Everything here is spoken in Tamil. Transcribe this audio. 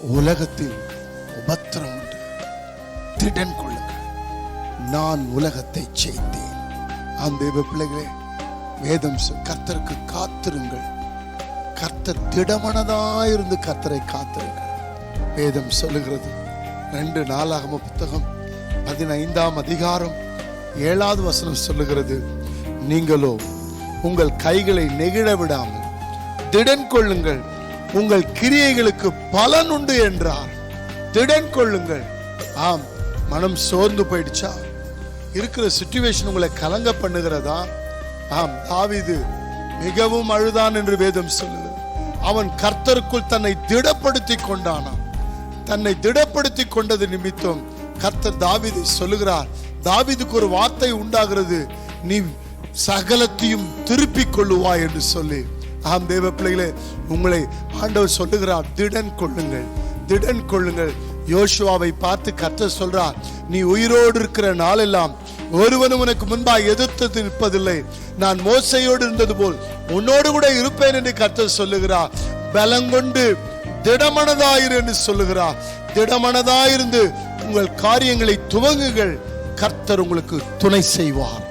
உலகத்தில் உபத்திரம் உண்டு. திடன் கொள்ளுங்கள். நான் உலகத்தை செய்தேன் அந்த பிள்ளைகளே வேதம் சொ- கர்த்தருக்கு காத்திருங்கள். கர்த்தர் திடமனதாயிருந்து கர்த்தரை காத்திருங்கள். வேதம் சொல்லுகிறது ரெண்டு நாளாகம புத்தகம் பதினைந்தாம் அதிகாரம் ஏழாவது வசனம் சொல்லுகிறது நீங்களோ உங்கள் கைகளை நெகிழ விடாமல் திடன் கொள்ளுங்கள். உங்கள் கிரியைகளுக்கு பலன் உண்டு என்றார். திடன் கொள்ளுங்கள். ஆம் மனம் சோர்ந்து போயிடுச்சா? இருக்கிற சுச்சுவேஷன் உங்களை கலங்க பண்ணுகிறதா? ஆம் தாவிது மிகவும் அழுதான் என்று வேதம் சொல்லுது. அவன் கர்த்தருக்குள் தன்னை திடப்படுத்தி கொண்டானான். தன்னை திடப்படுத்தி கொண்டது நிமித்தம் கர்த்தர் தாவிதை சொல்லுகிறார். தாவிதுக்கு ஒரு வார்த்தை உண்டாகிறது. நீ சகலத்தையும் திருப்பிக் கொள்ளுவாய் என்று சொல்லி. ஆம் தேவ பிள்ளைகளே உங்களை ஆண்டவர் சொல்லுகிறார் திடன் கொள்ளுங்கள் திடன் கொள்ளுங்கள். யோசுவாவை பார்த்து கர்த்தர் சொல்றார் நீ உயிரோடு இருக்கிற நாளெல்லாம் ஒருவனும் உனக்கு முன்பாக எதிர்த்து நிற்பதில்லை. நான் மோசையோடு இருந்தது போல் உன்னோடு கூட இருப்பேன் என்று கர்த்தர் சொல்லுகிறார். பலங்கொண்டு திடமனதாயிரு என்று சொல்லுகிறார். திடமனதாயிருந்து உங்கள் காரியங்களை துவங்குங்கள். கர்த்தர் உங்களுக்கு துணை செய்வார்.